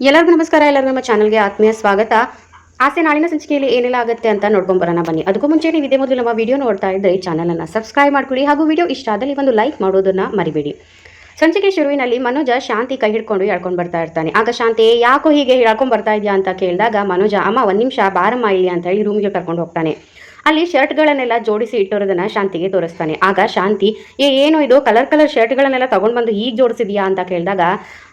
ಎಲ್ಲರಿಗೂ ನಮಸ್ಕಾರ, ಎಲ್ಲರಿಗೂ ನಮ್ಮ ಚಾನಲ್ಗೆ ಆತ್ಮೀಯ ಸ್ವಾಗತ. ಆಸೆ ನಾಳಿನ ಸಂಚಿಕೆಯಲ್ಲಿ ಏನೆಲ್ಲ ಆಗುತ್ತೆ ಅಂತ ನೋಡ್ಕೊಂಡ್ ಬರೋಣ ಬನ್ನಿ. ಅದಕ್ಕೂ ಮುಂಚೆ ನೀವು ಇದೇ ಮೊದಲು ನಮ್ಮ ವಿಡಿಯೋ ನೋಡ್ತಾ ಇದ್ದರೆ ಚಾನಲನ್ನು ಸಬ್ಸ್ಕ್ರೈಬ್ ಮಾಡ್ಕೊಳ್ಳಿ ಹಾಗೂ ವಿಡಿಯೋ ಇಷ್ಟ ಆದಲ್ಲಿ ಒಂದು ಲೈಕ್ ಮಾಡೋದನ್ನ ಮರಿಬೇಡಿ. ಸಂಚಿಕೆ ಶುರುವಿನಲ್ಲಿ ಮನೋಜ ಶಾಂತಿ ಕೈ ಹಿಡ್ಕೊಂಡು ಹೇಳ್ಕೊಂಡು ಬರ್ತಾ ಇರ್ತಾನೆ. ಆಗ ಶಾಂತಿ, ಯಾಕೋ ಹೀಗೆ ಹೇಳ್ಕೊಂಡ್ ಬರ್ತಾ ಇದೆಯಾ ಅಂತ ಕೇಳಿದಾಗ ಮನೋಜ, ಅಮ್ಮ, ಒಂದು ನಿಮಿಷ ಬಾರಮ್ಮ ಇಲ್ಲಿ ಅಂತ ಹೇಳಿ ರೂಮ್ಗೆ ಕರ್ಕೊಂಡು ಹೋಗ್ತಾನೆ. ಅಲ್ಲಿ ಶರ್ಟ್ಗಳನ್ನೆಲ್ಲ ಜೋಡಿಸಿ ಇಟ್ಟಿರೋದನ್ನ ಶಾಂತಿಗೆ ತೋರಿಸ್ತಾನೆ. ಆಗ ಶಾಂತಿ, ಏ, ಏನು ಇದು? ಕಲರ್ ಕಲರ್ ಶರ್ಟ್ಗಳನ್ನೆಲ್ಲ ತಗೊಂಡು ಬಂದು ಹೀಗೆ ಜೋಡಿಸಿದ್ಯಾ? ಅಂತ ಕೇಳಿದಾಗ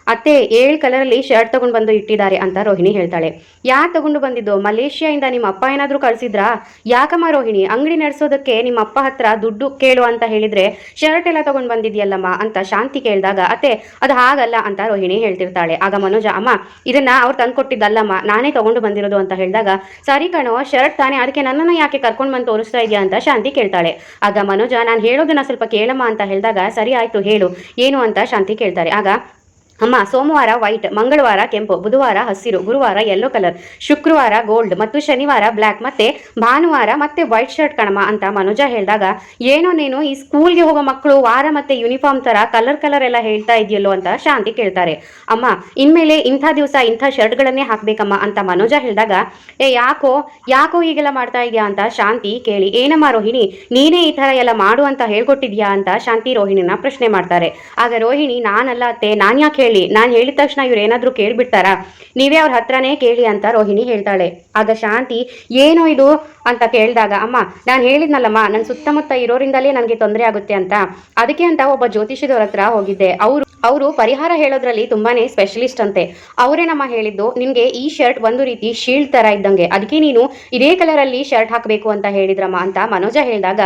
ಅತ್ತೆ, ಏಳು ಕಲರಲ್ಲಿ ಶರ್ಟ್ ತಗೊಂಡು ಬಂದು ಇಟ್ಟಿದ್ದಾರೆ ಅಂತ ರೋಹಿಣಿ ಹೇಳ್ತಾಳೆ. ಯಾರು ತಗೊಂಡು ಬಂದಿದ್ದು? ಮಲೇಷ್ಯಾದಿಂದ ನಿಮ್ಮ ಅಪ್ಪ ಏನಾದರೂ ಕಳಿಸಿದ್ರಾ? ಯಾಕಮ್ಮ ರೋಹಿಣಿ, ಅಂಗಡಿ ನಡೆಸೋದಕ್ಕೆ ನಿಮ್ಮ ಅಪ್ಪ ಹತ್ರ ದುಡ್ಡು ಕೇಳು ಅಂತ ಹೇಳಿದ್ರೆ ಶರ್ಟ್ ಎಲ್ಲ ತಗೊಂಡು ಬಂದಿದ್ಯಲ್ಲಮ್ಮ ಅಂತ ಶಾಂತಿ ಕೇಳಿದಾಗ, ಅತ್ತೆ, ಅದು ಹಾಗಲ್ಲ ಅಂತ ರೋಹಿಣಿ ಹೇಳ್ತಿರ್ತಾಳೆ. ಆಗ ಮನೋಜ, ಅಮ್ಮ, ಇದನ್ನ ಅವ್ರು ತಂದು ಕೊಟ್ಟಿದ್ದಲ್ಲಮ್ಮ ನಾನೇ ತಗೊಂಡು ಬಂದಿರೋದು ಅಂತ ಹೇಳಿದಾಗ, ಸರಿ ಕಣೋ ಶರ್ಟ್ ತಾನೇ, ಅದಕ್ಕೆ ನನ್ನನ್ನು ಯಾಕೆ ಕರ್ಕೊಂಡು ಬಂದು ತೋರಿಸ್ತಾ ಇದೆಯಾ? ಅಂತ ಶಾಂತಿ ಕೇಳ್ತಾಳೆ. ಆಗ ಮನೋಜ, ನಾನು ಹೇಳೋದನ್ನ ಸ್ವಲ್ಪ ಕೇಳಮ್ಮ ಅಂತ ಹೇಳಿದಾಗ, ಸರಿ, ಆಯ್ತು, ಹೇಳು, ಏನು? ಅಂತ ಶಾಂತಿ ಕೇಳ್ತಾರೆ. ಆಗ ಅಮ್ಮ, ಸೋಮವಾರ ವೈಟ್ ಮಂಗಳವಾರ ಕೆಂಪು, ಬುಧವಾರ ಹಸಿರು, ಗುರುವಾರ ಯೆಲ್ಲೋ ಕಲರ್ ಶುಕ್ರವಾರ ಗೋಲ್ಡ್ ಮತ್ತು ಶನಿವಾರ ಬ್ಲ್ಯಾಕ್ ಮತ್ತೆ ಭಾನುವಾರ ಮತ್ತೆ ವೈಟ್ ಶರ್ಟ್ ಕಣಮ್ಮ ಅಂತ ಮನೋಜ ಹೇಳಿದಾಗ, ಏನೋ ನೀನು ಈ ಸ್ಕೂಲ್ಗೆ ಹೋಗೋ ಮಕ್ಕಳು ವಾರ ಮತ್ತೆ ಯೂನಿಫಾರ್ಮ್ ತರ ಕಲರ್ ಕಲರ್ ಎಲ್ಲ ಹೇಳ್ತಾ ಇದೆಯಲ್ಲೋ ಅಂತ ಶಾಂತಿ ಕೇಳ್ತಾರೆ. ಅಮ್ಮ, ಇನ್ಮೇಲೆ ಇಂಥ ದಿವಸ ಇಂಥ ಶರ್ಟ್ಗಳನ್ನೇ ಹಾಕ್ಬೇಕಮ್ಮ ಅಂತ ಮನೋಜ ಹೇಳಿದಾಗ, ಏ, ಯಾಕೋ ಯಾಕೋ ಹೀಗೆಲ್ಲ ಮಾಡ್ತಾ ಇದೆಯಾ? ಅಂತ ಶಾಂತಿ ಕೇಳಿ, ಏನಮ್ಮ ರೋಹಿಣಿ, ನೀನೇ ಈ ತರ ಎಲ್ಲ ಮಾಡು ಅಂತ ಹೇಳ್ಕೊಟ್ಟಿದ್ಯಾ? ಅಂತ ಶಾಂತಿ ರೋಹಿಣಿನ ಪ್ರಶ್ನೆ ಮಾಡ್ತಾರೆ. ಆಗ ರೋಹಿಣಿ, ನಾನಲ್ಲ ಅತ್ತೆ ನಾನು ಯಾಕೆ ಹೇಳಿ. ನಾನು ಹೇಳಿದ ತಕ್ಷಣ ಇವ್ರು ಏನಾದರೂ ಕೇಳಿಬಿಡ್ತಾರಾ ನೀವೇ ಅವ್ರ ಹತ್ರನೇ ಕೇಳಿ ಅಂತ ರೋಹಿಣಿ ಹೇಳ್ತಾಳೆ. ಆಗ ಶಾಂತಿ, ಏನೋ ಇದು? ಅಂತ ಕೇಳಿದಾಗ, ಅಮ್ಮ, ನಾನು ಹೇಳಿದ್ನಲ್ಲಮ್ಮ ನನ್ನ ಸುತ್ತಮುತ್ತ ಇರೋರಿಂದಲೇ ನನಗೆ ತೊಂದರೆ ಆಗುತ್ತೆ ಅಂತ. ಅದಕ್ಕೆ ಅಂತ ಒಬ್ಬ ಜ್ಯೋತಿಷಿದವ್ರ ಹತ್ರ ಹೋಗಿದ್ದೆ. ಅವರು ಅವರು ಪರಿಹಾರ ಹೇಳೋದ್ರಲ್ಲಿ ತುಂಬಾನೇ ಸ್ಪೆಷಲಿಸ್ಟ್ ಅಂತೆ. ಅವರೇ ನಮ್ಮ ಹೇಳಿದ್ದು, ನಿಮಗೆ ಈ ಶರ್ಟ್ ಒಂದು ರೀತಿ ಶೀಲ್ಡ್ ತರ ಇದ್ದಂಗೆ. ಅದಕ್ಕೆ ನೀನು ಇದೇ ಕಲರ್ ಅಲ್ಲಿ ಶರ್ಟ್ ಹಾಕಬೇಕು ಅಂತ ಹೇಳಿದ್ರಮ್ಮ ಅಂತ ಮನೋಜ ಹೇಳಿದಾಗ,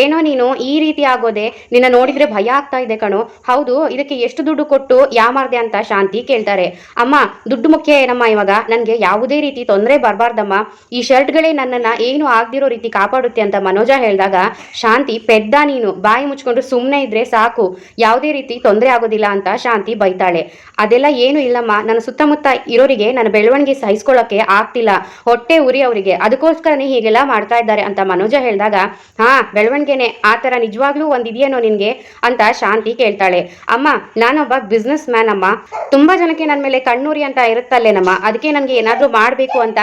ಏನೋ ನೀನು ಈ ರೀತಿ ಆಗೋದೆ? ನಿನ್ನ ನೋಡಿದ್ರೆ ಭಯ ಆಗ್ತಾ ಇದೆ ಕಣೋ. ಹೌದು, ಇದಕ್ಕೆ ಎಷ್ಟು ದುಡ್ಡು ಕೊಟ್ಟು ಯಾಮಾರ್ದೆ ಅಂತ ಶಾಂತಿ ಕೇಳ್ತಾರೆ. ಅಮ್ಮ, ದುಡ್ಡು ಮುಖ್ಯ ಏನಮ್ಮ ಇವಾಗ? ನನಗೆ ಯಾವುದೇ ರೀತಿ ತೊಂದರೆ ಬರಬಾರ್ದಮ್ಮ. ಈ ಶರ್ಟ್ಗಳೇ ನನ್ನನ್ನ ಏನು ಆಗದಿರೋ ರೀತಿ ಕಾಪಾಡುತ್ತೆ ಅಂತ ಮನೋಜ ಹೇಳಿದಾಗ, ಶಾಂತಿ, ಪೆದ್ದ ನೀನು. ಬಾಯಿ ಮುಚ್ಕೊಂಡು ಸುಮ್ಮನೆ ಇದ್ರೆ ಸಾಕು. ಯಾವುದೇ ರೀತಿ ತೊಂದರೆ ಆಗೋದಿಲ್ಲ ಅಂತ ಶಾಂತಿ ಬೈತಾಳೆ. ಅದೆಲ್ಲ ಏನು ಇಲ್ಲಮ್ಮ. ನನ್ನ ಸುತ್ತಮುತ್ತ ಇರೋರಿಗೆ ನನ್ನ ಬೆಳವಣಿಗೆ ಸಹಿಸ್ಕೊಳ್ಳೋಕೆ ಆಗ್ತಿಲ್ಲ. ಹೊಟ್ಟೆ ಉರಿ ಅವರಿಗೆ. ಅದಕ್ಕೋಸ್ಕರನೇ ಹೀಗೆಲ್ಲ ಮಾಡ್ತಾ ಇದ್ದಾರೆ ಅಂತ ಮನೋಜ ಹೇಳಿದಾಗ, ಹಾ, ಬೆಳವಣಿಗೆನೆ. ಆ ಥರ ನಿಜವಾಗ್ಲೂ ಒಂದಿದೆಯೇನೋ ನಿನ್ಗೆ? ಅಂತ ಶಾಂತಿ ಕೇಳ್ತಾಳೆ. ಅಮ್ಮ, ನಾನೊಬ್ಬ ಬಿಸ್ನೆಸ್ ಮ್ಯಾನ್ ಅಮ್ಮ ತುಂಬಾ ಜನಕ್ಕೆ ನನ್ನ ಮೇಲೆ ಕಣ್ಣೂರಿ ಅಂತ ಇರುತ್ತಲ್ಲೇನಮ್ಮ ಅದಕ್ಕೆ ನನಗೆ ಏನಾದರೂ ಮಾಡಬೇಕು ಅಂತ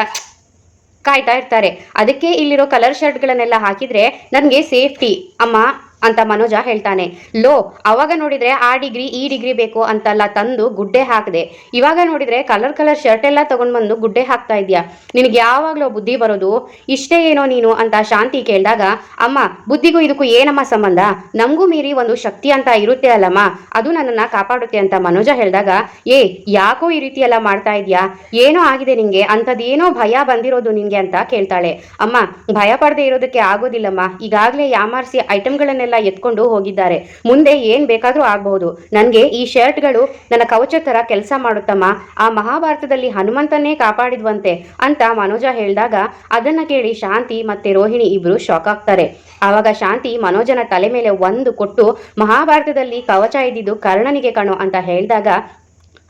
ಕಾಯ್ತಾ ಇರ್ತಾರೆ. ಅದಕ್ಕೆ ಇಲ್ಲಿರೋ ಕಲರ್ ಶರ್ಟ್ಗಳನ್ನೆಲ್ಲ ಹಾಕಿದ್ರೆ ನನಗೆ ಸೇಫ್ಟಿ ಅಮ್ಮ ಅಂತ ಮನೋಜ ಹೇಳ್ತಾನೆ. ಲೋ, ಅವಾಗ ನೋಡಿದ್ರೆ ಆ ಡಿಗ್ರಿ, ಈ ಡಿಗ್ರಿ ಬೇಕು ಅಂತೆಲ್ಲ ತಂದು ಗುಡ್ಡೆ ಹಾಕದೆ. ಇವಾಗ ನೋಡಿದ್ರೆ ಕಲರ್ ಕಲರ್ ಶರ್ಟ್ ಎಲ್ಲ ತಗೊಂಡ್ ಬಂದು ಗುಡ್ಡೆ ಹಾಕ್ತಾ ಇದೆಯಾ? ನಿನಗೆ ಯಾವಾಗಲೂ ಬುದ್ಧಿ ಬರೋದು, ಇಷ್ಟೇ ಏನೋ ನೀನು ಅಂತ ಶಾಂತಿ ಕೇಳಿದಾಗ, ಅಮ್ಮ, ಬುದ್ಧಿಗೂ ಇದಕ್ಕೂ ಏನಮ್ಮ ಸಂಬಂಧ? ನಮಗೂ ಮೀರಿ ಒಂದು ಶಕ್ತಿ ಅಂತ ಇರುತ್ತೆ ಅಲ್ಲಮ್ಮ, ಅದು ನನ್ನನ್ನ ಕಾಪಾಡುತ್ತೆ ಅಂತ ಮನೋಜ ಹೇಳಿದಾಗ, ಏ, ಯಾಕೋ ಈ ರೀತಿ ಎಲ್ಲ ಮಾಡ್ತಾ ಇದ್ಯಾ? ಏನೋ ಆಗಿದೆ ನಿಂಗೆ, ಅಂಥದ್ದೇನೋ ಭಯ ಬಂದಿರೋದು ನಿಂಗೆ ಅಂತ ಕೇಳ್ತಾಳೆ. ಅಮ್ಮ, ಭಯ ಪಡದೆ ಇರೋದಕ್ಕೆ ಆಗೋದಿಲ್ಲಮ್ಮ, ಈಗಾಗಲೇ ಯಾಮಾರಿಸಿ ಐಟಮ್ಗಳನ್ನೆಲ್ಲ ಎತ್ಕೊಂಡು ಹೋಗಿದ್ದಾರೆ. ಮುಂದೆ ಏನ್ ಬೇಕಾದ್ರೂ ಆಗಬಹುದು. ನನಗೆ ಈ ಶರ್ಟ್ಗಳು ನನ್ನ ಕವಚ ತರ ಕೆಲಸ ಮಾಡುತ್ತಮ್ಮ. ಆ ಮಹಾಭಾರತದಲ್ಲಿ ಹನುಮಂತನ್ನೇ ಕಾಪಾಡಿದ್ವಂತೆ ಅಂತ ಮನೋಜ ಹೇಳಿದಾಗ ಅದನ್ನ ಕೇಳಿ ಶಾಂತಿ ಮತ್ತೆ ರೋಹಿಣಿ ಇಬ್ರು ಶಾಕ್ ಆಗ್ತಾರೆ. ಆವಾಗ ಶಾಂತಿ ಮನೋಜನ ತಲೆ ಮೇಲೆ ಒಂದು ಕೊಟ್ಟು ಮಹಾಭಾರತದಲ್ಲಿ ಕವಚ ಇದ್ದಿದ್ದು ಕರ್ಣನಿಗೆ ಕಣು ಅಂತ ಹೇಳಿದಾಗ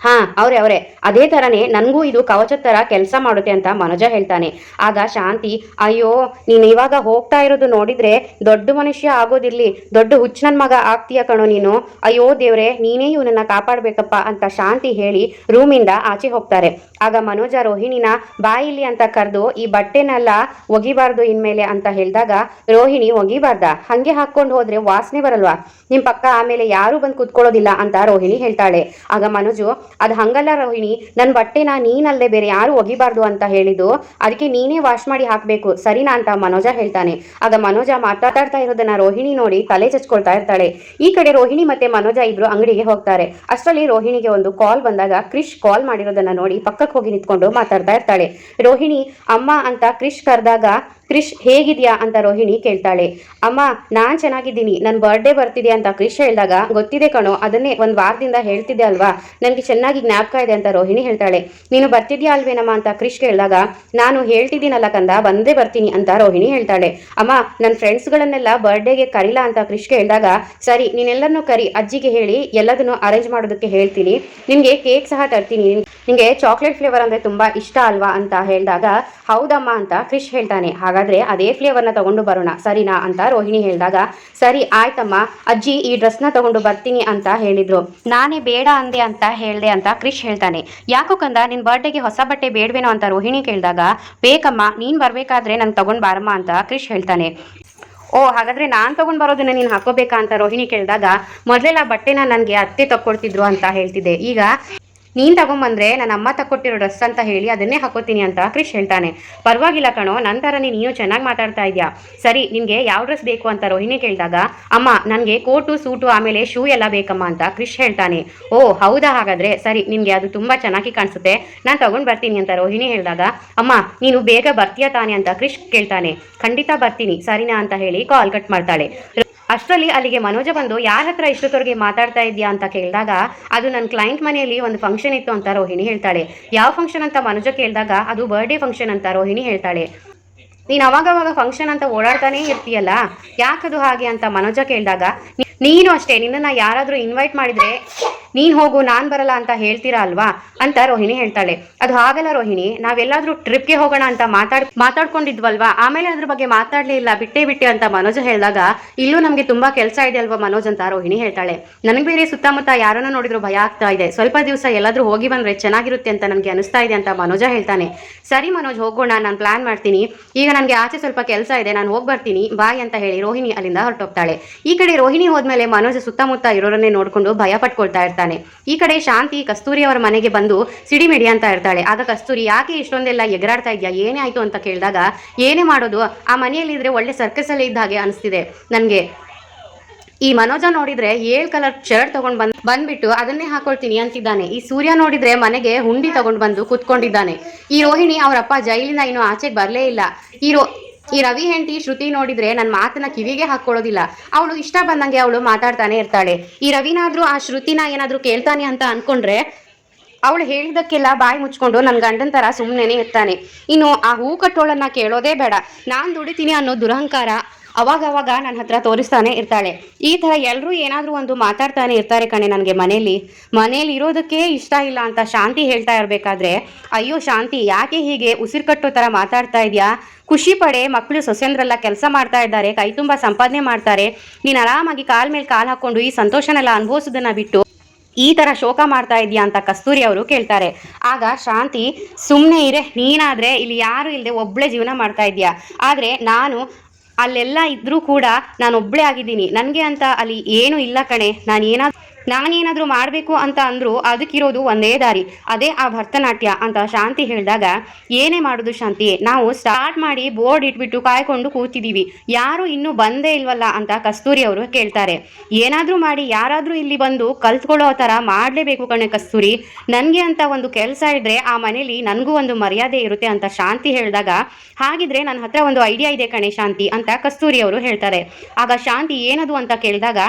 ಹಾ, ಅವ್ರೆ, ಅವರೇ. ಅದೇ ತರನೇ ನನಗೂ ಇದು ಕವಚದ ತರ ಕೆಲಸ ಮಾಡುತ್ತೆ ಅಂತ ಮನೋಜ ಹೇಳ್ತಾನೆ. ಆಗ ಶಾಂತಿ, ಅಯ್ಯೋ, ನೀನು ಇವಾಗ ಹೋಗ್ತಾ ಇರೋದು ನೋಡಿದ್ರೆ ದೊಡ್ಡ ಮನುಷ್ಯ ಆಗೋದಿರ್ಲಿ, ದೊಡ್ಡ ಹುಚ್ಚನ ಮಗ ಆಗ್ತೀಯ ಕಣೋ ನೀನು. ಅಯ್ಯೋ, ದೇವ್ರೆ, ನೀನೇ ಇವನನ್ನ ಕಾಪಾಡ್ಬೇಕಪ್ಪ ಅಂತ ಶಾಂತಿ ಹೇಳಿ ರೂಮಿಂದ ಆಚೆ ಹೋಗ್ತಾರೆ. ಆಗ ಮನೋಜ ರೋಹಿಣಿನ ಬಾಯಿಲಿ ಅಂತ ಕರೆದು, ಈ ಬಟ್ಟೆನೆಲ್ಲ ಒಗಿಬಾರ್ದು ಇನ್ಮೇಲೆ ಅಂತ ಹೇಳಿದಾಗ ರೋಹಿಣಿ ಒಗಿಬಾರ್ದ, ಹಂಗೆ ಹಾಕೊಂಡು ಹೋದ್ರೆ ವಾಸನೆ ಬರಲ್ವಾ? ನಿಮ್ ಪಕ್ಕ ಆಮೇಲೆ ಯಾರು ಬಂದು ಕುತ್ಕೊಳ್ಳೋದಿಲ್ಲ ಅಂತ ರೋಹಿಣಿ ಹೇಳ್ತಾಳೆ. ಆಗ ಮನೋಜು ಅದು ಹಂಗಲ್ಲ ರೋಹಿಣಿ ನನ್ನ ಬಟ್ಟೆನ ನೀನಲ್ಲದೆ ಬೇರೆ ಯಾರು ಒಗಿಬಾರ್ದು ಅಂತ ಹೇಳಿದ್ದು. ಅದಕ್ಕೆ ನೀನೇ ವಾಶ್ ಮಾಡಿ ಹಾಕಬೇಕು. ಸರಿನಾ ಅಂತ ಮನೋಜ ಹೇಳ್ತಾನೆ. ಆಗ ಮನೋಜ ಮಾತಾಡ್ತಾ ಇರೋದನ್ನ ರೋಹಿಣಿ ನೋಡಿ ತಲೆ ಚಚ್ಕೊಳ್ತಾ ಇರ್ತಾಳೆ. ಈ ಕಡೆ ರೋಹಿಣಿ ಮತ್ತೆ ಮನೋಜ ಇಬ್ರು ಅಂಗಡಿಗೆ ಹೋಗ್ತಾರೆ. ಅಷ್ಟರಲ್ಲಿ ರೋಹಿಣಿಗೆ ಒಂದು ಕಾಲ್ ಬಂದಾಗ ಕ್ರಿಶ್ ಕಾಲ್ ಮಾಡಿರೋದನ್ನ ನೋಡಿ ಪಕ್ಕಕ್ಕೆ ಹೋಗಿ ನಿಂತ್ಕೊಂಡು ಮಾತಾಡ್ತಾ ಇರ್ತಾಳೆ. ರೋಹಿಣಿ, ಅಮ್ಮ ಅಂತ ಕ್ರಿಶ್ ಕರೆದಾಗ ಕ್ರಿಶ್ ಹೇಗಿದ್ಯಾ ಅಂತ ರೋಹಿಣಿ ಕೇಳ್ತಾಳೆ. ಅಮ್ಮ, ನಾನ್ ಚೆನ್ನಾಗಿದ್ದೀನಿ. ನನ್ ಬರ್ಡೇ ಬರ್ತಿದೆ ಅಂತ ಕ್ರಿಶ್ ಹೇಳಿದಾಗ, ಗೊತ್ತಿದೆ ಕಣೋ, ಅದನ್ನೇ ಒಂದ್ ವಾರದಿಂದ ಹೇಳ್ತಿದ್ದೆ ಅಲ್ವಾ? ನನಗೆ ಚೆನ್ನಾಗಿ ಜ್ಞಾಪಕ ಇದೆ ಅಂತ ರೋಹಿಣಿ ಹೇಳ್ತಾಳೆ. ನೀನು ಬರ್ತಿದ್ಯಾ ಅಲ್ವೇನಮ್ಮ ಅಂತ ಕ್ರಿಶ್ ಕೇಳಿದಾಗ, ನಾನು ಹೇಳ್ತಿದ್ದೀನಲ್ಲ ಕಂದ, ಬಂದೇ ಬರ್ತೀನಿ ಅಂತ ರೋಹಿಣಿ ಹೇಳ್ತಾಳೆ. ಅಮ್ಮ ನನ್ನ ಫ್ರೆಂಡ್ಸ್ಗಳನ್ನೆಲ್ಲ ಬರ್ಡೇಗೆ ಕರಿಲ್ಲ ಅಂತ ಕ್ರಿಶ್ ಕೇಳಿದಾಗ, ಸರಿ ನೀನೆಲ್ಲರನ್ನೂ ಕರಿ, ಅಜ್ಜಿಗೆ ಹೇಳಿ, ಎಲ್ಲದನ್ನು ಅರೇಂಜ್ ಮಾಡೋದಕ್ಕೆ ಹೇಳ್ತೀನಿ. ನಿಮಗೆ ಕೇಕ್ ಸಹ ತರ್ತೀನಿ. ನಿಮಗೆ ಚಾಕ್ಲೇಟ್ ಫ್ಲೇವರ್ ಅಂದ್ರೆ ತುಂಬಾ ಇಷ್ಟ ಅಲ್ವಾ ಅಂತ ಹೇಳಿದಾಗ, ಹೌದಮ್ಮ ಅಂತ ಕ್ರಿಶ್ ಹೇಳ್ತಾನೆ. ಹಾಗಾಗಿ ಹಾಗಾದ್ರೆ ಅದೇ ಫ್ಲೇವರ್ನ ತಗೊಂಡು ಬರೋಣ. ಸರಿನಾ ಅಂತ ರೋಹಿಣಿ ಹೇಳಿದಾಗ, ಸರಿ, ಆಯ್ತಮ್ಮ, ಅಜ್ಜಿ ಈ ಡ್ರೆಸ್ನ ತಗೊಂಡು ಬರ್ತೀನಿ ಅಂತ ಹೇಳಿದ್ರು. ನಾನೇ ಬೇಡ ಅಂದೆ ಅಂತ ಹೇಳ್ದೆ ಅಂತ ಕ್ರಿಶ್ ಹೇಳ್ತಾನೆ. ಯಾಕೋ ಕಂದ, ನಿನ್ ಬರ್ಡೇಗೆ ಹೊಸ ಬಟ್ಟೆ ಬೇಡವೇನೋ ಅಂತ ರೋಹಿಣಿ ಕೇಳಿದಾಗ, ಬೇಕಮ್ಮ, ನೀನ್ ಬರ್ಬೇಕಾದ್ರೆ ನನ್ ತಗೊಂಡ್ ಬಾರಮ್ಮ ಅಂತ ಕ್ರಿಶ್ ಹೇಳ್ತಾನೆ. ಓ, ಹಾಗಾದ್ರೆ ನಾನ್ ತಗೊಂಡ್ ಬರೋದನ್ನ ನೀನ್ ಹಾಕೋಬೇಕಾ ಅಂತ ರೋಹಿಣಿ ಕೇಳಿದಾಗ, ಮೊದಲೆಲ್ಲ ಬಟ್ಟೆನ ನನಗೆ ಅತ್ತೆ ತಕ್ಕೊಡ್ತಿದ್ರು ಅಂತ ಹೇಳ್ತಿದ್ದೆ. ಈಗ ನೀನ್ ತಗೊಂಬಂದ್ರೆ ನನ್ನ ಅಮ್ಮ ತಕ್ಕೊಟ್ಟಿರೋ ಡ್ರೆಸ್ ಅಂತ ಹೇಳಿ ಅದನ್ನೇ ಹಾಕೋತೀನಿ ಅಂತ ಕ್ರಿಶ್ ಹೇಳ್ತಾನೆ. ಪರವಾಗಿಲ್ಲ ಕಣೋ ನಂತರ ನೀನು ಚೆನ್ನಾಗಿ ಮಾತಾಡ್ತಾ ಇದೆಯಾ? ಸರಿ, ನಿನ್ಗೆ ಯಾವ ಡ್ರೆಸ್ ಬೇಕು ಅಂತ ರೋಹಿಣಿ ಕೇಳಿದಾಗ, ಅಮ್ಮ, ನನಗೆ ಕೋಟು, ಸೂಟು, ಆಮೇಲೆ ಶೂ ಎಲ್ಲ ಬೇಕಮ್ಮ ಅಂತ ಕ್ರಿಶ್ ಹೇಳ್ತಾನೆ. ಓ, ಹೌದಾ ಹಾಗಾದ್ರೆ? ಸರಿ, ನಿನ್ಗೆ ಅದು ತುಂಬಾ ಚೆನ್ನಾಗಿ ಕಾಣಿಸುತ್ತೆ. ನಾನು ತಗೊಂಡ್ ಬರ್ತೀನಿ ಅಂತ ರೋಹಿಣಿ ಹೇಳಿದಾಗ, ಅಮ್ಮ, ನೀನು ಬೇಗ ಬರ್ತೀಯಾ ತಾನೆ ಅಂತ ಕ್ರಿಶ್ ಕೇಳ್ತಾನೆ. ಖಂಡಿತ ಬರ್ತೀನಿ, ಸರಿನಾ ಅಂತ ಹೇಳಿ ಕಾಲ್ ಕಟ್ ಮಾಡ್ತಾಳೆ. ಅಷ್ಟರಲ್ಲಿ ಅಲ್ಲಿಗೆ ಮನೋಜ ಬಂದು, ಯಾರ ಹತ್ರ ಇಷ್ಟೊತ್ತವರೆಗೆ ಮಾತಾಡ್ತಾ ಇದೆಯಾ? ಅಂತ ಕೇಳಿದಾಗ, ಅದು ನನ್ನ ಕ್ಲೈಂಟ್ ಮನೆಯಲ್ಲಿ ಒಂದು ಫಂಕ್ಷನ್ ಇತ್ತು ಅಂತ ರೋಹಿಣಿ ಹೇಳ್ತಾಳೆ. ಯಾವ ಫಂಕ್ಷನ್ ಅಂತ? ಮನೋಜ ಕೇಳಿದಾಗ, ಅದು ಬರ್ಡೇ ಫಂಕ್ಷನ್ ಅಂತ ರೋಹಿಣಿ ಹೇಳ್ತಾಳೆ. ನೀನು ಅವಾಗವಾಗ ಫಂಕ್ಷನ್ ಅಂತ ಓಡಾಡ್ತಾನೇ ಇರ್ತೀಯಲ್ಲ, ಯಾಕದು ಹಾಗೆ? ಅಂತ ಮನೋಜ ಕೇಳಿದಾಗ ನೀನು ಅಷ್ಟೇ, ನಿನ್ನನ್ನು ಯಾರಾದರೂ ಇನ್ವೈಟ್ ಮಾಡಿದರೆ ನೀನು ಹೋಗು, ನಾನು ಬರಲ್ಲ ಅಂತ ಹೇಳ್ತೀರಾ ಅಲ್ವಾ? ಅಂತ ರೋಹಿಣಿ ಹೇಳ್ತಾಳೆ. ಅದು ಹಾಗಲ್ಲ ರೋಹಿಣಿ, ನಾವೆಲ್ಲಾದ್ರೂ ಟ್ರಿಪ್ಗೆ ಹೋಗೋಣ ಅಂತ ಮಾತಾಡ್, ಮಾತಾಡ್ಕೊಂಡಿದ್ವಲ್ವಾ? ಆಮೇಲೆ ಅದ್ರ ಬಗ್ಗೆ ಮಾತಾಡ್ಲಿಲ್ಲ ಬಿಟ್ಟೇ ಬಿಟ್ಟೆ ಅಂತ ಮನೋಜ ಹೇಳಿದಾಗ, ಇಲ್ಲೂ ನಮಗೆ ತುಂಬಾ ಕೆಲಸ ಇದೆ ಅಲ್ವಾ ಮನೋಜ್ ಅಂತ ರೋಹಿಣಿ ಹೇಳ್ತಾಳೆ. ನನಗೆ ಬೇರೆ ಸುತ್ತಮುತ್ತ ಯಾರನ್ನ ನೋಡಿದ್ರು ಭಯ ಆಗ್ತಾ ಇದೆ. ಸ್ವಲ್ಪ ದಿವಸ ಎಲ್ಲಾದ್ರೂ ಹೋಗಿ ಬಂದ್ರೆ ಚೆನ್ನಾಗಿರುತ್ತೆ ಅಂತ ನನಗೆ ಅನಿಸ್ತಾ ಇದೆ ಅಂತ ಮನೋಜ ಹೇಳ್ತಾನೆ. ಸರಿ ಮನೋಜ್, ಹೋಗೋಣ, ನಾನು ಪ್ಲಾನ್ ಮಾಡ್ತೀನಿ. ಈಗ ನನಗೆ ಆಚೆ ಸ್ವಲ್ಪ ಕೆಲಸ ಇದೆ, ನಾನು ಹೋಗಿ ಬರ್ತೀನಿ. ಬಾಯ್ ಅಂತ ಹೇಳಿ ರೋಹಿಣಿ ಅಲ್ಲಿಂದ ಹೊರಟೋಗ್ತಾಳೆ. ಈ ಕಡೆ ರೋಹಿಣಿ ಹೋದ್ಮೇಲೆ ಮನೋಜ್ ಸುತ್ತಮುತ್ತ ಇರೋರನ್ನೇ ನೋಡ್ಕೊಂಡು ಭಯ ಪಟ್ಕೊಳ್ತಾ ಇರ್ತಾನೆ. ಈ ಕಡೆ ಶಾಂತಿ ಕಸ್ತೂರಿ ಅವರ ಮನೆಗೆ ಬಂದು ಸಿಡಿಮಿಡಿ ಅಂತ ಇರ್ತಾಳೆ. ಆಗ ಕಸ್ತೂರಿ ಯಾಕೆ ಇಷ್ಟೊಂದೆಲ್ಲ ಎಗರಾಡ್ತಾ ಇದೆಯಾ? ಏನೇ ಆಯ್ತು ಅಂತ ಕೇಳಿದಾಗ, ಏನೇ ಮಾಡೋದು, ಆ ಮನೆಯಲ್ಲಿ ಇದ್ರೆ ಒಳ್ಳೆ ಸರ್ಕಸ್ ಅಲ್ಲಿ ಇದ್ದ ಹಾಗೆ ಅನಿಸ್ತಿದೆ. ನನಗೆ ಈ ಮನೋಜ ನೋಡಿದ್ರೆ ಏಳು ಕಲರ್ ಶರ್ಟ್ ತಗೊಂಡ್ ಬಂದ್, ಬಂದ್ಬಿಟ್ಟು ಅದನ್ನೇ ಹಾಕೊಳ್ತೀನಿ ಅಂತಿದ್ದಾನೆ. ಈ ಸೂರ್ಯ ನೋಡಿದ್ರೆ ಮನೆಗೆ ಹುಂಡಿ ತಗೊಂಡ್ ಬಂದು ಕುತ್ಕೊಂಡಿದ್ದಾನೆ. ಈ ರೋಹಿಣಿ ಅವರಪ್ಪ ಜೈಲಿನ ಇನ್ನು ಆಚೆಗೆ ಬರಲೇ ಇಲ್ಲ. ಈ ರೋ ಈ ರವಿ ಹೆಂಡತಿ ಶ್ರುತಿ ನೋಡಿದ್ರೆ ನನ್ನ ಮಾತನ್ನ ಕಿವಿಗೆ ಹಾಕೊಳ್ಳೋದಿಲ್ಲ ಅವಳು ಇಷ್ಟ ಬಂದಂಗೆ ಅವಳು ಮಾತಾಡ್ತಾನೆ ಇರ್ತಾಳೆ. ಈ ರವಿನಾದ್ರೂ ಆ ಶ್ರುತಿನ ಏನಾದ್ರೂ ಕೇಳ್ತಾನೆ ಅಂತ ಅನ್ಕೊಂಡ್ರೆ ಅವಳು ಹೇಳಿದಕ್ಕೆಲ್ಲ ಬಾಯಿ ಮುಚ್ಕೊಂಡು ನನ್ನ ಗಂಡನ ಥರ ಸುಮ್ಮನೆ ಇರ್ತಾನೆ. ಇನ್ನು ಆ ಹೂ ಕಟ್ಟೋಳನ್ನ ಕೇಳೋದೇ ಬೇಡ. ನಾನು ದುಡಿತೀನಿ ಅನ್ನೋ ದುರಹಂಕಾರ ಅವಾಗ ಅವಾಗ ನನ್ನ ಹತ್ರ ತೋರಿಸ್ತಾನೆ ಇರ್ತಾಳೆ. ಈ ಥರ ಎಲ್ಲರೂ ಏನಾದರೂ ಒಂದು ಮಾತಾಡ್ತಾನೆ ಇರ್ತಾರೆ ಕಣೆ ನನಗೆ ಮನೇಲಿ. ಮನೇಲಿ ಇರೋದಕ್ಕೆ ಇಷ್ಟ ಇಲ್ಲ ಅಂತ ಶಾಂತಿ ಹೇಳ್ತಾ ಇರಬೇಕಾದ್ರೆ, ಅಯ್ಯೋ ಶಾಂತಿ, ಯಾಕೆ ಹೀಗೆ ಉಸಿರು ಕಟ್ಟೋ ಥರ ಮಾತಾಡ್ತಾ ಇದೆಯಾ? ಖುಷಿ ಪಡೆ ಮಕ್ಕಳು ಸೊಸೆಂದ್ರೆಲ್ಲ ಕೆಲಸ ಮಾಡ್ತಾ ಇದ್ದಾರೆ, ಕೈ ತುಂಬ ಸಂಪಾದನೆ ಮಾಡ್ತಾರೆ. ನೀನು ಆರಾಮಾಗಿ ಕಾಲ್ ಮೇಲೆ ಕಾಲು ಹಾಕೊಂಡು ಈ ಸಂತೋಷನೆಲ್ಲ ಅನುಭವಿಸೋದನ್ನ ಬಿಟ್ಟು ಈ ತರ ಶೋಕ ಮಾಡ್ತಾ ಇದೆಯಾ ಅಂತ ಕಸ್ತೂರಿ ಅವರು ಕೇಳ್ತಾರೆ. ಆಗ ಶಾಂತಿ ಸುಮ್ಮನೆ ಇರೆ, ನೀನಾದ್ರೆ ಇಲ್ಲಿ ಯಾರು ಇಲ್ಲದೆ ಒಬ್ಳೆ ಜೀವನ ಮಾಡ್ತಾ ಇದೀಯಾ? ಆದ್ರೆ ನಾನು ಅಲ್ಲೆಲ್ಲ ಇದ್ರೂ ಕೂಡ ನಾನು ಒಬ್ಬಳೇ ಆಗಿದ್ದೀನಿ. ನನಗೆ ಅಂತ ಅಲ್ಲಿ ಏನು ಇಲ್ಲ ಕಣೆ. ನಾನು ಏನಾದ್ರು ನಾನೇನಾದರೂ ಮಾಡಬೇಕು ಅಂತ ಅಂದರೂ ಅದಕ್ಕಿರೋದು ಒಂದೇ ದಾರಿ, ಅದೇ ಆ ಭರತನಾಟ್ಯ ಅಂತ ಶಾಂತಿ ಹೇಳಿದಾಗ, ಏನೇ ಮಾಡೋದು ಶಾಂತಿ, ನಾವು ಸ್ಟಾರ್ಟ್ ಮಾಡಿ ಬೋರ್ಡ್ ಇಟ್ಬಿಟ್ಟು ಕಾಯ್ಕೊಂಡು ಕೂತಿದ್ದೀವಿ ಯಾರು ಇನ್ನೂ ಬಂದೇ ಇಲ್ವಲ್ಲ ಅಂತ ಕಸ್ತೂರಿ ಅವರು ಕೇಳ್ತಾರೆ. ಏನಾದರೂ ಮಾಡಿ, ಯಾರಾದರೂ ಇಲ್ಲಿ ಬಂದು ಕಲ್ತ್ಕೊಳ್ಳೋ ಥರ ಮಾಡಲೇಬೇಕು ಕಣೆ ಕಸ್ತೂರಿ. ನನಗೆ ಅಂತ ಒಂದು ಕೆಲಸ ಇದ್ದರೆ ಆ ಮನೇಲಿ ನನಗೂ ಒಂದು ಮರ್ಯಾದೆ ಇರುತ್ತೆ ಅಂತ ಶಾಂತಿ ಹೇಳಿದಾಗ, ಹಾಗಿದ್ರೆ ನನ್ನ ಹತ್ರ ಒಂದು ಐಡಿಯಾ ಇದೆ ಕಣೆ ಶಾಂತಿ ಅಂತ ಕಸ್ತೂರಿ ಅವರು ಹೇಳ್ತಾರೆ. ಆಗ ಶಾಂತಿ ಏನದು ಅಂತ ಕೇಳಿದಾಗ